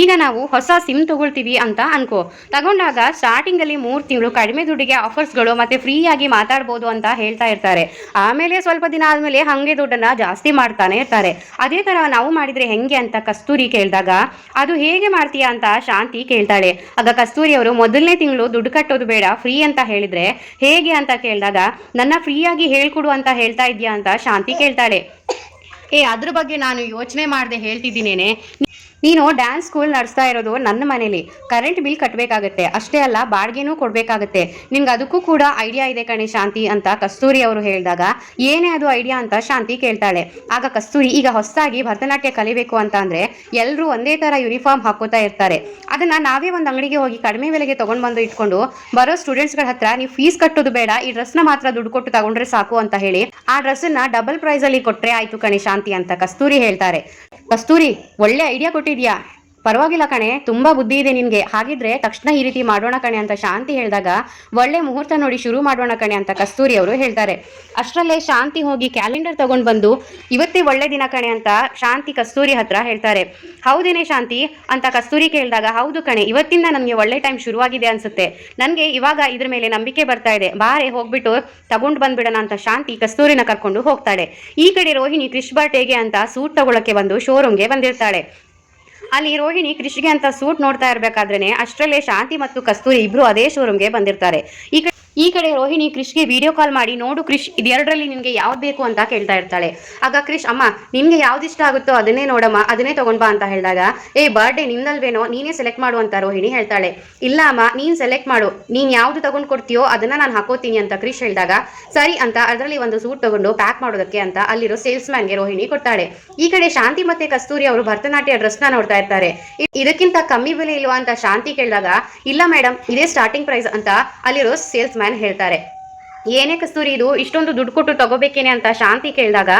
ಈಗ ನಾವು ಹೊಸ ಸಿಮ್ ತಗೊಳ್ತೀವಿ ಅಂತ ಅನ್ಕೋ. ತಗೊಂಡಾಗ ಸ್ಟಾರ್ಟಿಂಗ್ ಅಲ್ಲಿ ಮೂರು ತಿಂಗಳು ಕಡಿಮೆ ದುಡ್ಡಿಗೆ ಆಫರ್ಸ್ಗಳು ಮತ್ತೆ ಫ್ರೀಯಾಗಿ ಮಾತಾಡ್ಬೋದು ಅಂತ ಹೇಳ್ತಾ ಇರ್ತಾರೆ. ಆಮೇಲೆ ಸ್ವಲ್ಪ ದಿನ ಆದಮೇಲೆ ಹಾಗೆ ದುಡ್ಡನ್ನ ಜಾಸ್ತಿ ಮಾಡ್ತಾನೆ ಇರ್ತಾರೆ. ಅದೇ ತರ ನಾವು ಮಾಡಿದ್ರೆ ಹೆಂಗೆ ಅಂತ ಕಸ್ತೂರಿ ಕೇಳಿದಾಗ, ಅದು ಹೇಗೆ ಮಾಡ್ತೀಯಾ ಅಂತ ಶಾಂತಿ ಕೇಳ್ತಾಳೆ. ಆಗ ಕಸ್ತೂರಿ ಅವರು, ಮೊದಲನೇ ತಿಂಗಳು ದುಡ್ಡು ಕಟ್ಟೋದು ಬೇಡ ಫ್ರೀ ಅಂತ ಹೇಳಿದ್ರೆ ಹೇಗೆ ಅಂತ ಕೇಳಿದಾಗ, ನನ್ನ ಫ್ರೀಯಾಗಿ ಹೇಳ್ಕೊಡು ಅಂತ ಹೇಳ್ತಾ ಇದೆಯಾ? ಅಂತ ಶಾಂತಿ ಕೇಳ್ತಾಳೆ. ಏ, ಅದ್ರ ಬಗ್ಗೆ ನಾನು ಯೋಚನೆ ಮಾಡದೆ ಹೇಳ್ತಿದ್ದೀನೇನೆ. ನೀನು ಡ್ಯಾನ್ಸ್ ಸ್ಕೂಲ್ ನಡೆಸ್ತಾ ಇರೋದು ನನ್ನ ಮನೇಲಿ. ಕರೆಂಟ್ ಬಿಲ್ ಕಟ್ಟಬೇಕಾಗತ್ತೆ ಅಷ್ಟೇ ಅಲ್ಲ, ಬಾಡಿಗೆನೂ ಕೊಡಬೇಕಾಗತ್ತೆ. ನಿನ್ಗೆ ಅದಕ್ಕೂ ಕೂಡ ಐಡಿಯಾ ಇದೆ ಕಣೆ ಶಾಂತಿ ಅಂತ ಕಸ್ತೂರಿ ಅವರು ಹೇಳಿದಾಗ. ಏನೇ ಅದು ಐಡಿಯಾ ಅಂತ ಶಾಂತಿ ಕೇಳ್ತಾಳೆ. ಆಗ ಕಸ್ತೂರಿ ಈಗ ಹೊಸದಾಗಿ ಭರತನಾಟ್ಯ ಕಲಿಬೇಕು ಅಂತ ಅಂದ್ರೆ ಎಲ್ಲರೂ ಒಂದೇ ತರ ಯೂನಿಫಾರ್ಮ್ ಹಾಕೋತಾ ಇರ್ತಾರೆ. ಅದನ್ನ ನಾವೇ ಒಂದು ಅಂಗಡಿಗೆ ಹೋಗಿ ಕಡಿಮೆ ಬೆಲೆಗೆ ತಗೊಂಡ್ ಬಂದು ಇಟ್ಕೊಂಡು ಬರೋ ಸ್ಟೂಡೆಂಟ್ಸ್ಗಳ ಹತ್ರ ನೀವು ಫೀಸ್ ಕಟ್ಟೋದು ಬೇಡ, ಈ ಡ್ರೆಸ್ನ ಮಾತ್ರ ದುಡ್ಡು ಕೊಟ್ಟು ತಗೊಂಡ್ರೆ ಸಾಕು ಅಂತ ಹೇಳಿ ಆ ಡ್ರೆಸ್ಸನ್ನು ಡಬಲ್ ಪ್ರೈಸ್ ಅಲ್ಲಿ ಕೊಟ್ರೆ ಆಯ್ತು ಕಣೆ ಶಾಂತಿ ಅಂತ ಕಸ್ತೂರಿ ಹೇಳ್ತಾರೆ. ಕಸ್ತೂರಿ, ಒಳ್ಳೆ ಐಡಿಯಾ ಕೊಟ್ಟಿದ್ಯಾ ಪರವಾಗಿಲ್ಲ ಕಣೆ, ತುಂಬಾ ಬುದ್ಧಿ ಇದೆ ನಿನ್ಗೆ. ಹಾಗಿದ್ರೆ ತಕ್ಷಣ ಈ ರೀತಿ ಮಾಡೋಣ ಕಣೆ ಅಂತ ಶಾಂತಿ ಹೇಳಿದಾಗ ಒಳ್ಳೆ ಮುಹೂರ್ತ ನೋಡಿ ಶುರು ಮಾಡೋಣ ಕಣೆ ಅಂತ ಕಸ್ತೂರಿ ಅವರು ಹೇಳ್ತಾರೆ. ಅಷ್ಟರಲ್ಲೇ ಶಾಂತಿ ಹೋಗಿ ಕ್ಯಾಲೆಂಡರ್ ತಗೊಂಡ್ ಬಂದು ಇವತ್ತೇ ಒಳ್ಳೆ ದಿನ ಕಣೆ ಅಂತ ಶಾಂತಿ ಕಸ್ತೂರಿ ಹತ್ರ ಹೇಳ್ತಾರೆ. ಹೌದೇನೆ ಶಾಂತಿ ಅಂತ ಕಸ್ತೂರಿ ಕೇಳಿದಾಗ, ಹೌದು ಕಣೆ, ಇವತ್ತಿಂದ ನನಗೆ ಒಳ್ಳೆ ಟೈಮ್ ಶುರುವಾಗಿದೆ ಅನ್ಸುತ್ತೆ. ನನಗೆ ಇವಾಗ ಇದ್ರ ಮೇಲೆ ನಂಬಿಕೆ ಬರ್ತಾ ಇದೆ. ಬಾರೆ ಹೋಗ್ಬಿಟ್ಟು ತಗೊಂಡು ಬಂದ್ಬಿಡೋಣ ಅಂತ ಶಾಂತಿ ಕಸ್ತೂರಿನ ಕರ್ಕೊಂಡು ಹೋಗ್ತಾಳೆ. ಈ ಕಡೆ ರೋಹಿಣಿ ಕ್ರಿಶ್ ಬರ್ಟೇಗೆ ಅಂತ ಸೂಟ್ ತಗೊಳಕ್ಕೆ ಬಂದು ಶೋರೂಮ್ಗೆ ಬಂದಿರ್ತಾಳೆ. ಅಲ್ಲಿ ರೋಹಿಣಿ ಕೃಷಿಗೆ ಅಂತ ಸೂಟ್ ನೋಡ್ತಾ ಇರಬೇಕಾದ್ರೆ ಅಷ್ಟರಲ್ಲೇ ಶಾಂತಿ ಮತ್ತು ಕಸ್ತೂರಿ ಇಬ್ರು ಅದೇ ಶೋರೂಮ್ಗೆ ಬಂದಿರ್ತಾರೆ. ಈ ಈ ಕಡೆ ರೋಹಿಣಿ ಕ್ರಿಶ್ಗೆ ವಿಡಿಯೋ ಕಾಲ್ ಮಾಡಿ, ನೋಡು ಕ್ರಿಶ್ ಇದೆರಡರಲ್ಲಿ ನಿನಗೆ ಯಾವ್ದು ಬೇಕು ಅಂತ ಕೇಳ್ತಾ ಇರ್ತಾಳೆ. ಆಗ ಕ್ರಿಶ್, ಅಮ್ಮ ನಿಮಗೆ ಯಾವ್ದು ಇಷ್ಟ ಆಗುತ್ತೋ ಅದನ್ನೇ ನೋಡಮ್ಮ, ಅದನ್ನೇ ತಗೊಂಡ್ಬಾ ಅಂತ ಹೇಳಿದಾಗ, ಏ ಬರ್ಡೇ ನಿಂದಲ್ವೇನೋ ನೀನೇ ಸೆಲೆಕ್ಟ್ ಮಾಡು ಅಂತ ರೋಹಿಣಿ ಹೇಳ್ತಾಳೆ. ಇಲ್ಲ ಅಮ್ಮ, ನೀನ್ ಸೆಲೆಕ್ಟ್ ಮಾಡು, ನೀನ್ ಯಾವ್ದು ತಗೊಂಡ್ ಕೊಡ್ತೀಯೋ ಅದನ್ನ ನಾನು ಹಾಕೋತೀನಿ ಅಂತ ಕ್ರಿಶ್ ಹೇಳಿದಾಗ, ಸರಿ ಅಂತ ಅದರಲ್ಲಿ ಒಂದು ಸೂಟ್ ತಗೊಂಡು ಪ್ಯಾಕ್ ಮಾಡೋದಕ್ಕೆ ಅಂತ ಅಲ್ಲಿರೋ ಸೇಲ್ಸ್ ಮ್ಯಾನ್ಗೆ ರೋಹಿಣಿ ಕೊಡ್ತಾಳೆ. ಈ ಕಡೆ ಶಾಂತಿ ಮತ್ತೆ ಕಸ್ತೂರಿ ಅವರು ಭರತನಾಟ್ಯ ಡ್ರೆಸ್ನ ನೋಡ್ತಾ ಇರ್ತಾರೆ. ಇದಕ್ಕಿಂತ ಕಮ್ಮಿ ಬೆಲೆ ಇಲ್ವಾ ಅಂತ ಶಾಂತಿ ಕೇಳಿದಾಗ, ಇಲ್ಲ ಮೇಡಮ್ ಇದೇ ಸ್ಟಾರ್ಟಿಂಗ್ ಪ್ರೈಸ್ ಅಂತ ಅಲ್ಲಿರೋ ಸೇಲ್ಸ್ ಮ್ಯಾನ್ ಹೇಳ್ತಾರೆ. ಏನೇ ಕಸ್ತೂರಿ ಇದು, ಇಷ್ಟೊಂದು ದುಡ್ಡು ಕೊಟ್ಟು ತಗೋಬೇಕೇನೆ ಅಂತ ಶಾಂತಿ ಕೇಳಿದಾಗ,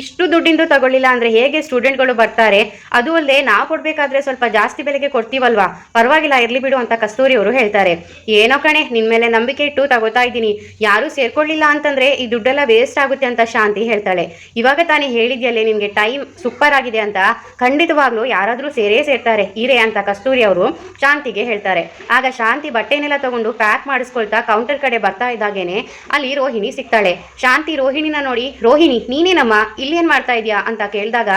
ಇಷ್ಟು ದುಡ್ಡಿಂದು ತಗೊಳ್ಳಿಲ್ಲ ಅಂದ್ರೆ ಹೇಗೆ ಸ್ಟೂಡೆಂಟ್ಗಳು ಬರ್ತಾರೆ? ಅದು ಅಲ್ಲದೆ ನಾವು ಕೊಡ್ಬೇಕಾದ್ರೆ ಸ್ವಲ್ಪ ಜಾಸ್ತಿ ಬೆಲೆಗೆ ಕೊಡ್ತೀವಲ್ವಾ? ಪರವಾಗಿಲ್ಲ, ಇರ್ಲಿ ಬಿಡು ಅಂತ ಕಸ್ತೂರಿ ಅವರು ಹೇಳ್ತಾರೆ. ಏನೋ ಕಣೆ, ನಿನ್ ಮೇಲೆ ನಂಬಿಕೆ ಇಟ್ಟು ತಗೋತಾ ಇದ್ದೀನಿ. ಯಾರು ಸೇರ್ಕೊಳ್ಳಿಲ್ಲ ಅಂತಂದ್ರೆ ಈ ದುಡ್ಡೆಲ್ಲ ವೇಸ್ಟ್ ಆಗುತ್ತೆ ಅಂತ ಶಾಂತಿ ಹೇಳ್ತಾಳೆ. ಇವಾಗ ತಾನೇ ಹೇಳಿದ್ಯಲ್ಲೇ ನಿಮ್ಗೆ ಟೈಮ್ ಸೂಪರ್ ಆಗಿದೆ ಅಂತ. ಖಂಡಿತವಾಗ್ಲೂ ಯಾರಾದ್ರೂ ಸೇರೇ ಸೇರ್ತಾರೆ, ಇರೇ ಅಂತ ಕಸ್ತೂರಿ ಅವರು ಶಾಂತಿಗೆ ಹೇಳ್ತಾರೆ. ಆಗ ಶಾಂತಿ ಬಟ್ಟೆನೆಲ್ಲ ತಗೊಂಡು ಪ್ಯಾಕ್ ಮಾಡಿಸ್ಕೊಳ್ತಾ ಕೌಂಟರ್ ಕಡೆ ಬರ್ತಾ ಇದ್ದಾಗೇನೆ ಅಲ್ಲಿ ರೋಹಿಣಿ ಸಿಗ್ತಾಳೆ. ಶಾಂತಿ ರೋಹಿಣಿನ ನೋಡಿ, ರೋಹಿಣಿ, ನೀನೇನಮ್ಮ? ಇಲ್ಲೇನ್ ಮಾಡ್ತಾ ಇದೀಯಾ? ಅಂತ ಕೇಳಿದಾಗ,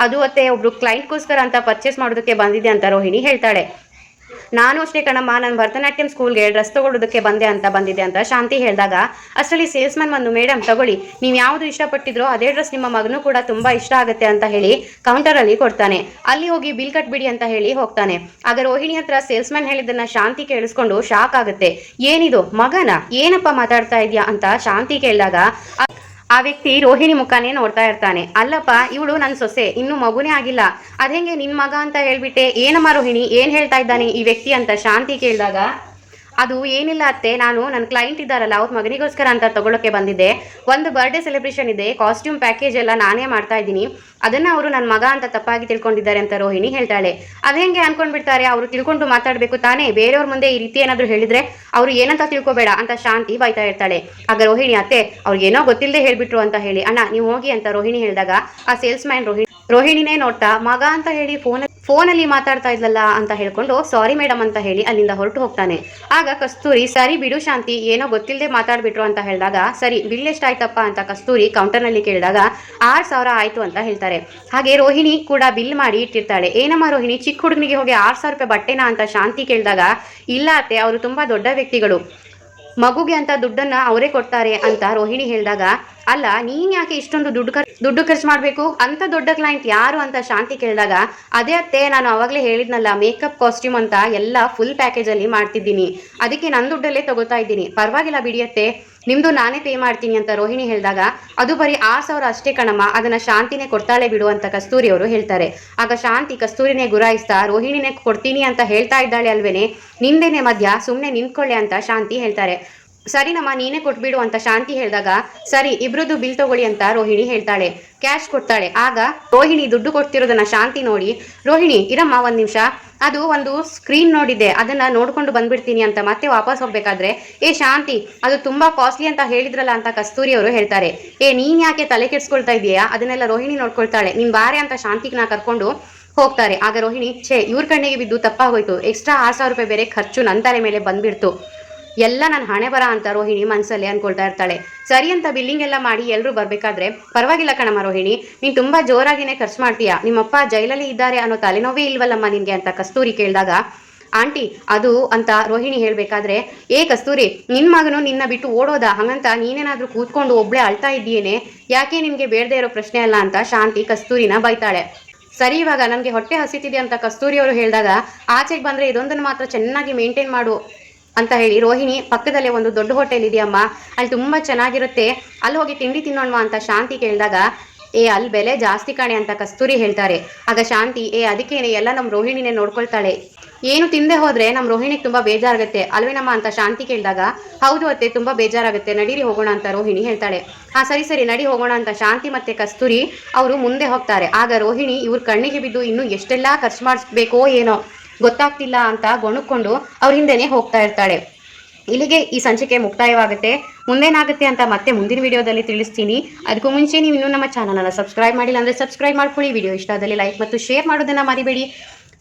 ಅದು ಅತ್ತೆ, ಒಬ್ರು ಕ್ಲೈಂಟ್ಗೋಸ್ಕರ ಅಂತ ಪರ್ಚೇಸ್ ಮಾಡೋದಕ್ಕೆ ಬಂದಿದೆ ಅಂತ ರೋಹಿಣಿ ಹೇಳ್ತಾಳೆ. ನಾನು ಅಷ್ಟೇ ಕಣಮ್ಮ, ನಾನು ಭರತನಾಟ್ಯಂ ಸ್ಕೂಲ್ಗೆ ಡ್ರೆಸ್ ತಗೊಳ್ಳೋದಕ್ಕೆ ಬಂದೆ ಅಂತ ಬಂದಿದೆ ಅಂತ ಶಾಂತಿ ಹೇಳಿದಾಗ, ಅಷ್ಟರಲ್ಲಿ ಸೇಲ್ಸ್ಮನ್ ಬಂದು ಮೇಡಮ್ ತಗೊಳ್ಳಿ. ನೀವು ಯಾವುದು ಇಷ್ಟಪಟ್ಟಿದ್ರೋ ಅದೇ ಡ್ರೆಸ್ ನಿಮ್ಮ ಮಗನೂ ಕೂಡ ತುಂಬಾ ಇಷ್ಟ ಆಗುತ್ತೆ ಅಂತ ಹೇಳಿ ಕೌಂಟರಲ್ಲಿ ಕೊಡ್ತಾನೆ. ಅಲ್ಲಿ ಹೋಗಿ ಬಿಲ್ ಕಟ್ಬಿಡಿ ಅಂತ ಹೇಳಿ ಹೋಗ್ತಾನೆ. ಆಗ ರೋಹಿಣಿ ಹತ್ರ ಸೇಲ್ಸ್ಮನ್ ಹೇಳಿದ್ದನ್ನ ಶಾಂತಿ ಕೇಳಿಸ್ಕೊಂಡು ಶಾಕ್ ಆಗುತ್ತೆ. ಏನಿದು, ಮಗನ? ಏನಪ್ಪ ಮಾತಾಡ್ತಾ ಇದೆಯಾ? ಅಂತ ಶಾಂತಿ ಕೇಳಿದಾಗ ಆ- ವ್ಯಕ್ತಿ ರೋಹಿಣಿ ಮುಖಾನೇ ನೋಡ್ತಾ ಇರ್ತಾನೆ. ಅಲ್ಲಪ್ಪ, ಇವಳು ನನ್ನ ಸೊಸೆ, ಇನ್ನು ಮಗುನೇ ಆಗಿಲ್ಲ. ಅದೇಂಗೆ ನಿನ್ ಮಗ ಅಂತ ಹೇಳ್ಬಿಟ್ಟೆ, ಏನಮ್ಮ ರೋಹಿಣಿ, ಏನ್ ಹೇಳ್ತಾ ಇದ್ದಾನೆ ಈ ವ್ಯಕ್ತಿ ಅಂತ ಶಾಂತಿ ಕೇಳಿದಾಗ? ಅದು ಏನಿಲ್ಲ ಅತ್ತೆ, ನಾನು ನನ್ನ ಕ್ಲೈಂಟ್ ಇದ್ದಾರಲ್ಲ, ಅವ್ರ ಮಗನಿಗೋಸ್ಕರ ಅಂತ ತಗೊಳ್ಳೋಕೆ ಬಂದಿದ್ದೆ. ಒಂದು ಬರ್ಡೇ ಸೆಲೆಬ್ರೇಷನ್ ಇದೆ ಕಾಸ್ಟ್ಯೂಮ್ ಪ್ಯಾಕೇಜ್ ಎಲ್ಲ ನಾನೇ ಮಾಡ್ತಾ ಇದ್ದೀನಿ. ಅದನ್ನ ಅವರು ನನ್ನ ಮಗ ಅಂತ ತಪ್ಪಾಗಿ ತಿಳ್ಕೊಂಡಿದ್ದಾರೆ ಅಂತ ರೋಹಿಣಿ ಹೇಳ್ತಾಳೆ. ಅದೇಂಗೆ ಅನ್ಕೊಂಡ್ಬಿಡ್ತಾರೆ, ಅವರು ತಿಳ್ಕೊಂಡು ಮಾತಾಡಬೇಕು ತಾನೇ. ಬೇರೆಯವ್ರ ಮುಂದೆ ಈ ರೀತಿ ಏನಾದರೂ ಹೇಳಿದ್ರೆ ಅವರು ಏನಂತ ತಿಳ್ಕೊಬೇಡ ಅಂತ ಶಾಂತಿ ಬೈತಾ ಇರ್ತಾಳೆ. ಆಗ ರೋಹಿಣಿ, ಅತ್ತೆ ಅವ್ರಿಗೇನೋ ಗೊತ್ತಿಲ್ಲದೆ ಹೇಳ್ಬಿಟ್ರು ಅಂತ ಹೇಳಿ, ಅಣ್ಣ, ನೀವು ಹೋಗಿ ಅಂತ ರೋಹಿಣಿ ಹೇಳಿದಾಗ, ಆ ಸೇಲ್ಸ್ ಮ್ಯಾನ್ ರೋಹಿಣಿ ರೋಹಿಣಿನೇ ನೋಡ್ತಾ, ಮಗ ಅಂತ ಹೇಳಿ ಫೋನ್ ಫೋನಲ್ಲಿ ಮಾತಾಡ್ತಾ ಇದ್ಲಲ್ಲ ಅಂತ ಹೇಳ್ಕೊಂಡು, ಸಾರಿ ಮೇಡಮ್ ಅಂತ ಹೇಳಿ ಅಲ್ಲಿಂದ ಹೊರಟು ಹೋಗ್ತಾನೆ. ಆಗ ಕಸ್ತೂರಿ, ಸರಿ ಬಿಡು ಶಾಂತಿ, ಏನೋ ಗೊತ್ತಿಲ್ಲದೆ ಮಾತಾಡ್ಬಿಟ್ರು ಅಂತ ಹೇಳಿದಾಗ, ಸರಿ, ಬಿಲ್ ಎಷ್ಟಾಯ್ತಪ್ಪ ಅಂತ ಕಸ್ತೂರಿ ಕೌಂಟರ್ನಲ್ಲಿ ಕೇಳಿದಾಗ, ಆರು ಸಾವಿರ ಆಯ್ತು ಅಂತ ಹೇಳ್ತಾರೆ. ಹಾಗೆ ರೋಹಿಣಿ ಕೂಡ ಬಿಲ್ ಮಾಡಿ ಇಟ್ಟಿರ್ತಾಳೆ. ಏನಮ್ಮ ರೋಹಿಣಿ, ಚಿಕ್ಕ ಹುಡುಗನಿಗೆ ಹೋಗಿ ಆರು ಸಾವಿರ ರೂಪಾಯಿ ಬಟ್ಟೆನಾ? ಅಂತ ಶಾಂತಿ ಕೇಳಿದಾಗ, ಇಲ್ಲ ಅತ್ತೆ, ಅವರು ತುಂಬಾ ದೊಡ್ಡ ವ್ಯಕ್ತಿಗಳು. ಮಗುಗೆ ಅಂತ ದುಡ್ಡನ್ನ ಅವರೇ ಕೊಡ್ತಾರೆ ಅಂತ ರೋಹಿಣಿ ಹೇಳಿದಾಗ, ಅಲ್ಲ, ನೀನ್ ಯಾಕೆ ಇಷ್ಟೊಂದು ದುಡ್ಡು ಖರ್, ದುಡ್ಡು ಖರ್ಚು ಮಾಡಬೇಕು? ಅಂತ ದೊಡ್ಡ ಕ್ಲೈಂಟ್ ಯಾರು? ಅಂತ ಶಾಂತಿ ಕೇಳಿದಾಗ, ಅದೇ ಅತ್ತೆ, ನಾನು ಅವಾಗಲೇ ಹೇಳಿದ್ನಲ್ಲ ಮೇಕಪ್ ಕಾಸ್ಟ್ಯೂಮ್ ಅಂತ ಎಲ್ಲ ಫುಲ್ ಪ್ಯಾಕೇಜಲ್ಲಿ ಮಾಡ್ತಿದ್ದೀನಿ. ಅದಕ್ಕೆ ನನ್ನ ದುಡ್ಡಲ್ಲೇ ತಗೋತಾ ಇದ್ದೀನಿ. ಪರವಾಗಿಲ್ಲ ಬಿಡಿಯತ್ತೆ ನಿಮ್ದು ನಾನೇ ಪೇ ಮಾಡ್ತೀನಿ ಅಂತ ರೋಹಿಣಿ ಹೇಳಿದಾಗ, ಅದು ಬರೀ ಆ ಸಾವಿರ ಅಷ್ಟೇ ಕಣಮ್ಮ, ಅದನ್ನ ಶಾಂತಿನೇ ಕೊಡ್ತಾಳೆ ಬಿಡು ಅಂತ ಕಸ್ತೂರಿ ಅವರು ಹೇಳ್ತಾರೆ. ಆಗ ಶಾಂತಿ ಕಸ್ತೂರಿನೇ ಗುರಾಯಿಸ್ತಾ, ರೋಹಿಣಿನೇ ಕೊಡ್ತೀನಿ ಅಂತ ಹೇಳ್ತಾ ಇದ್ದಾಳೆ ಅಲ್ವೇನೆ, ನಿಂದೇನೆ ಮಧ್ಯ ಸುಮ್ಮನೆ ನಿಂತ್ಕೊಳ್ಳೆ ಅಂತ ಶಾಂತಿ ಹೇಳ್ತಾರೆ. ಸರಿನಮ್ಮ ನೀನೇ ಕೊಟ್ಬಿಡು ಅಂತ ಶಾಂತಿ ಹೇಳಿದಾಗ, ಸರಿ, ಇಬ್ರದ್ದು ಬಿಲ್ ತಗೊಳ್ಳಿ ಅಂತ ರೋಹಿಣಿ ಹೇಳ್ತಾಳೆ. ಕ್ಯಾಶ್ ಕೊಡ್ತಾಳೆ. ಆಗ ರೋಹಿಣಿ ದುಡ್ಡು ಕೊಡ್ತಿರೋದನ್ನ ಶಾಂತಿ ನೋಡಿ, ರೋಹಿಣಿ, ಇರಮ್ಮ ಒಂದ್ ನಿಮಿಷ. ಅದು ಒಂದು ಸ್ಕ್ರೀನ್ ನೋಡಿದೆ ಅದನ್ನ ನೋಡ್ಕೊಂಡು ಬಂದ್ಬಿಡ್ತೀನಿ ಅಂತ ಮತ್ತೆ ವಾಪಸ್ ಹೋಗ್ಬೇಕಾದ್ರೆ, ಏ ಶಾಂತಿ, ಅದು ತುಂಬಾ ಕಾಸ್ಟ್ಲಿ ಅಂತ ಹೇಳಿದ್ರಲ್ಲ ಅಂತ ಕಸ್ತೂರಿ ಅವರು ಹೇಳ್ತಾರೆ. ಏ, ನೀನ್ ಯಾಕೆ ತಲೆ ಕೆಡ್ಸ್ಕೊಳ್ತಾ ಇದೀಯಾ ಅದನ್ನೆಲ್ಲ ರೋಹಿಣಿ ನೋಡ್ಕೊಳ್ತಾಳೆ. ನಿನ್ ಬಾರೆ ಅಂತ ಶಾಂತಿಗೆ ನಾ ಕರ್ಕೊಂಡು ಹೋಗ್ತಾರೆ. ಆಗ ರೋಹಿಣಿ, ಛೇ, ಇವ್ರ ಕಣ್ಣಿಗೆ ಬಿದ್ದು ತಪ್ಪಾಗೋಯ್ತು. ಎಕ್ಸ್ಟ್ರಾ ಆರು ಸಾವಿರ ರೂಪಾಯಿ ಬೇರೆ ಖರ್ಚು ನನ್ನ ತಲೆ ಮೇಲೆ ಬಂದ್ಬಿಡ್ತು. ಎಲ್ಲ ನಾನು ಹಣೆ ಬರ ಅಂತ ರೋಹಿಣಿ ಮನಸ್ಸಲ್ಲಿ ಅನ್ಕೊಳ್ತಾ ಇರ್ತಾಳೆ. ಸರಿ ಅಂತ ಬಿಲ್ಲಿಂಗ್ ಎಲ್ಲ ಮಾಡಿ ಎಲ್ಲರೂ ಬರ್ಬೇಕಾದ್ರೆ ಪರವಾಗಿಲ್ಲ ಕಣಮ್ಮ ರೋಹಿಣಿ, ನೀನ್ ತುಂಬಾ ಜೋರಾಗಿನೇ ಖರ್ಚು ಮಾಡ್ತೀಯಾ. ನಿಮ್ಮಪ್ಪ ಜೈಲಲ್ಲಿ ಇದ್ದಾರೆ ಅನ್ನೋ ತಲೆನೋವೇ ಇಲ್ವಲ್ಲಮ್ಮ ನಿನ್ಗೆ ಅಂತ ಕಸ್ತೂರಿ ಕೇಳಿದಾಗ. ಆಂಟಿ, ಅದು ಅಂತ ರೋಹಿಣಿ ಹೇಳ್ಬೇಕಾದ್ರೆ, ಏ ಕಸ್ತೂರಿ, ನಿನ್ ಮಗನು ನಿನ್ನ ಬಿಟ್ಟು ಓಡೋದ? ಹಂಗಂತ ನೀನೇನಾದ್ರೂ ಕೂತ್ಕೊಂಡು ಒಬ್ಳೆ ಅಳ್ತಾ ಇದ್ದೀಯೇನೆ? ಯಾಕೆ ನಿನ್ಗೆ ಬೇಡದೇ ಇರೋ ಪ್ರಶ್ನೆ ಅಲ್ಲ? ಅಂತ ಶಾಂತಿ ಕಸ್ತೂರಿನ ಬೈತಾಳೆ. ಸರಿ, ಇವಾಗ ನನಗೆ ಹೊಟ್ಟೆ ಹಸಿತಿದೆ ಅಂತ ಕಸ್ತೂರಿ ಅವರು ಹೇಳಿದಾಗ, ಆಚೆಗೆ ಬಂದ್ರೆ ಇದೊಂದನ್ನು ಮಾತ್ರ ಚೆನ್ನಾಗಿ ಮೇಂಟೈನ್ ಮಾಡು. ಅಂತ ಹೇಳಿ ರೋಹಿಣಿ ಪಕ್ಕದಲ್ಲೇ ಒಂದು ದೊಡ್ಡ ಹೋಟೆಲ್ ಇದೆಯಮ್ಮ. ಅಲ್ಲಿ ತುಂಬಾ ಚೆನ್ನಾಗಿರುತ್ತೆ. ಅಲ್ಲಿ ಹೋಗಿ ತಿಂಡಿ ತಿನ್ನೋಣವಾ ಅಂತ ಶಾಂತಿ ಕೇಳಿದಾಗ, ಏ, ಅಲ್ಲಿ ಬೆಲೆ ಜಾಸ್ತಿ ಕಾಣೆ ಅಂತ ಕಸ್ತೂರಿ ಹೇಳ್ತಾರೆ. ಆಗ ಶಾಂತಿ, ಏ ಅದಕ್ಕೇನೆ ಎಲ್ಲ ನಮ್ಮ ರೋಹಿಣಿನೇ ನೋಡ್ಕೊಳ್ತಾಳೆ. ಏನು ತಿಂದೆ ಹೋದ್ರೆ ನಮ್ಮ ರೋಹಿಣಿಗೆ ತುಂಬಾ ಬೇಜಾರಾಗುತ್ತೆ, ಅಲ್ವೇನಮ್ಮ ಅಂತ ಶಾಂತಿ ಕೇಳಿದಾಗ, ಹೌದು ಅತ್ತೆ, ತುಂಬಾ ಬೇಜಾರಾಗುತ್ತೆ. ನಡೀರಿ ಹೋಗೋಣ ಅಂತ ರೋಹಿಣಿ ಹೇಳ್ತಾಳೆ. ಹಾ, ಸರಿ ಸರಿ, ನಡಿ ಹೋಗೋಣ ಅಂತ ಶಾಂತಿ ಮತ್ತೆ ಕಸ್ತೂರಿ ಅವರು ಮುಂದೆ ಹೋಗ್ತಾರೆ. ಆಗ ರೋಹಿಣಿ ಇವ್ರ ಕಣ್ಣಿಗೆ ಬಿದ್ದು ಇನ್ನು ಎಷ್ಟೆಲ್ಲ ಖರ್ಚು ಮಾಡಿಸ್ಬೇಕೋ ಏನೋ. ಗೊತ್ತಾಗ್ತಿಲ್ಲ ಅಂತ ಗೊಣುಕೊಂಡು ಅವ್ರ ಹಿಂದೆನೆ ಹೋಗ್ತಾ ಇರ್ತಾಳೆ. ಇಲ್ಲಿಗೆ ಈ ಸಂಚಿಕೆ ಮುಕ್ತಾಯವಾಗುತ್ತೆ. ಮುಂದೇನಾಗುತ್ತೆ ಅಂತ ಮತ್ತೆ ಮುಂದಿನ ವಿಡಿಯೋದಲ್ಲಿ ತಿಳಿಸ್ತೀನಿ. ಅದಕ್ಕೂ ಮುಂಚೆ ನೀವು ಇನ್ನೂ ನಮ್ಮ ಚಾನಲನ್ನು ಸಬ್ಸ್ಕ್ರೈಬ್ ಮಾಡಿಲ್ಲ ಅಂದರೆ ಸಬ್ಸ್ಕ್ರೈಬ್ ಮಾಡ್ಕೊಳ್ಳಿ. ವಿಡಿಯೋ ಇಷ್ಟ ಆದಲ್ಲಿ ಲೈಕ್ ಮತ್ತು ಶೇರ್ ಮಾಡೋದನ್ನು ಮರಿಬೇಡಿ.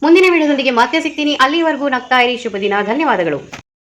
ಮುಂದಿನ ವಿಡಿಯೋದೊಂದಿಗೆ ಮತ್ತೆ ಸಿಗ್ತೀನಿ. ಅಲ್ಲಿವರೆಗೂ ನಗ್ತಾ ಇರಿ. ಶುಭ ದಿನ. ಧನ್ಯವಾದಗಳು.